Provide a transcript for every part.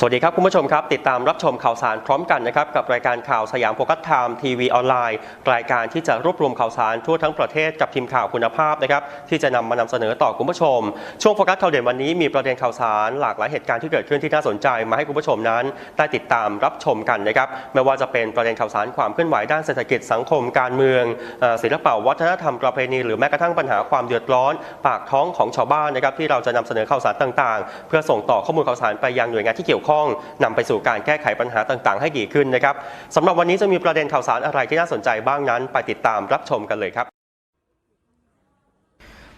สวัสดีครับคุณผู้ชมครับ ติดตามรับชมข่าวสารพร้อมกันนะครับกับรายการข่าวสยามโฟกัสไทม์ทีวีออนไลน์ รายการที่จะรวบรวมข่าวสารทั่วทั้งประเทศกับทีมข่าวคุณภาพนะครับที่จะนำมานำเสนอต่อคุณผู้ชม ช่วงโฟกัสข่าวเด่นวันนี้มีประเด็นข่าวสารหลากหลายเหตุการณ์ที่เกิดขึ้นที่น่าสนใจมาให้คุณผู้ชมนั้น ได้ติดตามรับชมกันนะครับไม่ว่าจะเป็นประเด็นข่าวสารความเคลื่อนไหวด้านเศรษฐกิจสังคมการเมืองศิลปะวัฒนธรรมประเพณีหรือแม้กระทั่งปัญหาความเดือดร้อน ปากท้องของชาวบ้านนะครับที่เราจะนำเสนอข่าวสารต่าง ๆ เพื่อส่งต่อข้อมูลข่าวสารไปยังหน่วยงานที่เกี่ยวข้องนำไปสู่การแก้ไขปัญหาต่างๆ ให้ดีขึ้นนะครับสำหรับวันนี้จะมีประเด็นข่าวสารอะไรที่น่าสนใจบ้างนั้น ไปติดตามรับชมกันเลยครับ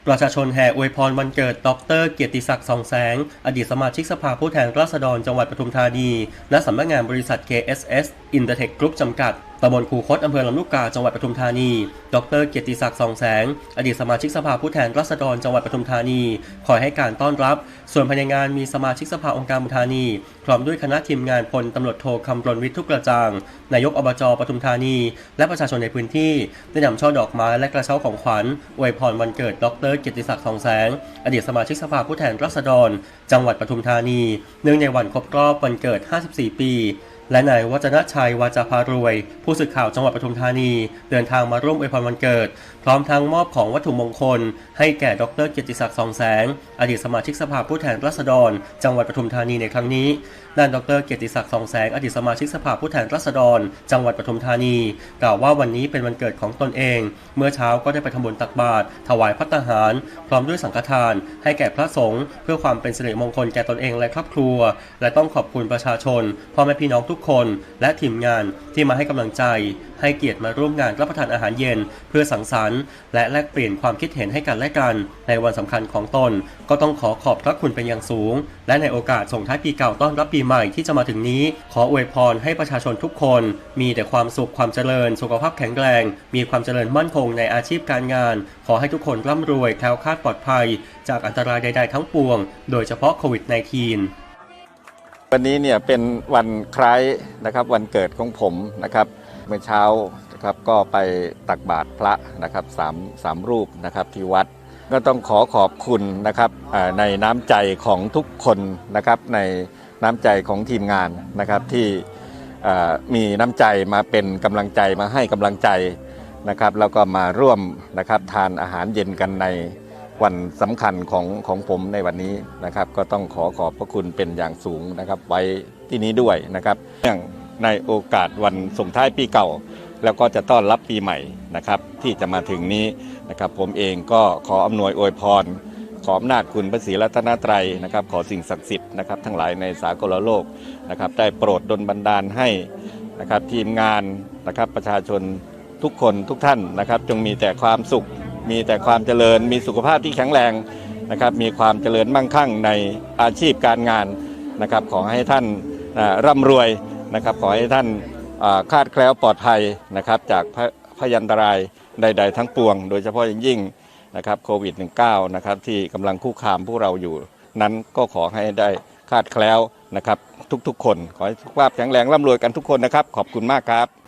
ประชาชนแห่อวยพรวันเกิด ดร เกียรติศักดิ์สองแสง อดีตสมาชิกสภาผู้แทนราษฎรจังหวัดปทุมธานีและสำนักงานบริษัท KSS Intertech Group จำกัดตำบลคูคตอำเภอลำลูกกา จังหวัดปทุมธานี ดรเกียรติศักดิ์สองแสง อดีตสมาชิกสภาผู้แทนราษฎรจังหวัดปทุมธานี คอยให้การต้อนรับ ส่วนภายในงานมีสมาชิกสภาองค์การบุธานี พร้อมด้วยคณะทีมงานพลตำรวจโทคำรณวิทย์ทุกกระจ่าง นายกอบจปทุมธานี และประชาชนในพื้นที่ ได้นำช่อดอกไม้และกระเช้าของขวัญอวยพรวันเกิด ดรเกียรติศักดิ์สองแสง อดีตสมาชิกสภาผู้แทนราษฎร จังหวัดปทุมธานี เนื่องในวันครบรอบวันเกิด 54 ปี และนายวัฒนชัยวาจาพารวย ผู้สื่อข่าวจังหวัดปทุมธานี เดินทางมาร่วมอวยพรวันเกิด พร้อมทั้งมอบของวัตถุมงคล ให้แก่ดรเกียรติศักดิ์สองแสง อดีตสมาชิกสภาผู้แทนราษฎร จังหวัดปทุมธานีในครั้งนี้ด้านดรเกียรติศักดิ์สองแสงอดีตสมาชิกสภาผู้แทนราษฎร จังหวัดปทุมธานี กล่าวว่าวันนี้เป็นวันเกิดของตนเอง เมื่อเช้าก็ได้ไปทำบุญตักบาตรถวายพัตหาร พร้อมด้วยสังฆทาน ให้แก่พระสงฆ์เพื่อความเป็นสิริมงคลแก่ตนเองและครอบครัว และต้องขอบคุณประชาชนพ่อแม่พี่น้องทุกคน และทีมงานที่มาให้กำลังใจ ให้เกียรติมาร่วมงานรับประทานอาหารเย็น เพื่อสังสรรค์ และแลกเปลี่ยนความคิดเห็นให้กันและกัน ในวันสำคัญของตน ก็ต้องขอขอบพระคุณเป็นอย่างสูง และในโอกาสส่งท้ายปีเก่าต้อนรับปีใหม่ที่จะมาถึงนี้ ขออวยพรให้ประชาชนทุกคน มีแต่ความสุขความเจริญ สุขภาพแข็งแรง มีความเจริญมั่นคงในอาชีพการงาน ขอให้ทุกคนร่ำรวยแคล้วคลาดปลอดภัย จากอันตรายใด ๆ ทั้งปวง โดยเฉพาะโควิด -19 วันนี้เนี่ยเป็นวันคล้ายนะครับวันเกิดของผมนะครับ เมื่อเช้านะครับก็ไปตักบาตรพระนะครับสามสามรูปนะครับที่วัด ก็ต้องขอขอบคุณนะครับในน้ำใจของทุกคนนะครับในน้ำใจของทีมงานนะครับที่มีน้ำใจมาเป็นกำลังใจมาให้กำลังใจนะครับแล้วก็มาร่วมนะครับทานอาหารเย็นกันใน วันสำคัญของของผมในวันนี้นะครับ ก็ต้องขอขอบพระคุณเป็นอย่างสูงนะครับ ไว้ที่นี้ด้วยนะครับเนื่องในโอกาสวันส่งท้ายปีเก่า แล้วก็จะต้อนรับปีใหม่นะครับ ที่จะมาถึงนี้นะครับ ผมเองก็ขออำนวยอวยพร ขออำนาจคุณพระศรีรัตนตรัยนะครับ ขอสิ่งศักดิ์สิทธิ์นะครับ ทั้งหลายในสากลโลกนะครับ ได้โปรดดลบันดาลให้นะครับทีมงานนะครับประชาชนทุกคนทุกท่านนะครับ จงมีแต่ความสุข มีแต่ความเจริญมีสุขภาพที่แข็งแรงนะครับมีความเจริญมั่งคั่งในอาชีพการงานนะครับขอให้ท่านอ่าร่ำรวยนะครับขอให้ท่านคาดแคล้วปลอดภัยนะครับจากพยันตรายใด ๆ ทั้งปวง โดยเฉพาะอย่างยิ่งนะครับโควิด -19 นะครับที่กำลังคุกคามพวกเราอยู่ นั้นก็ขอให้ได้คาดแคล้วนะครับทุกๆ คน ขอให้สุขภาพแข็งแรงร่ำรวยกันทุกคนนะครับ ขอบคุณมากครับ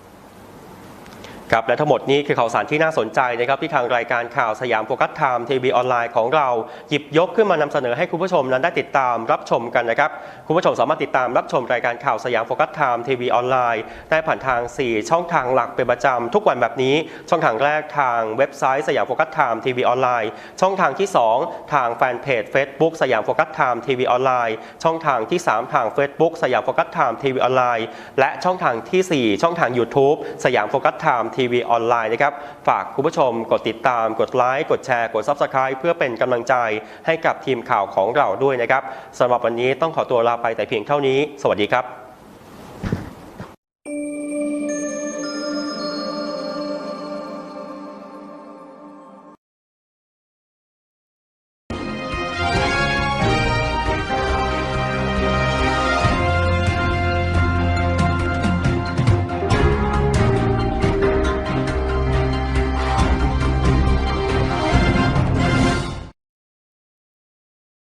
ครับและทั้งหมดนี้คือข่าวสารที่น่าสนใจนะครับที่ทางรายการข่าวสยามโฟกัสไทม์ทีวีออนไลน์ของเราหยิบยกขึ้นมานำเสนอให้คุณผู้ชมนั้นได้ติดตามรับชมกันนะครับคุณผู้ชมสามารถติดตามรับชมรายการข่าวสยามโฟกัสไทม์ทีวีออนไลน์ได้ผ่านทาง 4 ช่องทางหลักเป็นประจำทุกวันแบบนี้ ช่องทางแรกทางเว็บไซต์สยามโฟกัสไทม์ทีวีออนไลน์ช่องทางที่ 2 ทางแฟนเพจ Facebook สยามโฟกัสไทม์ทีวีออนไลน์ช่องทางที่ 3 ทาง Facebook สยามโฟกัสไทม์ทีวีออนไลน์และช่องทางทีสี่4 ช่องทาง YouTube สยามโฟกัสไทม์ทีวีออนไลน์นะครับ ฝากคุณผู้ชมกดติดตาม กดไลค์ กดแชร์ กด Subscribe เพื่อเป็นกำลังใจให้กับทีมข่าวของเราด้วยนะครับสำหรับวันนี้ต้องขอตัวลาไปแต่เพียงเท่านี้ สวัสดีครับ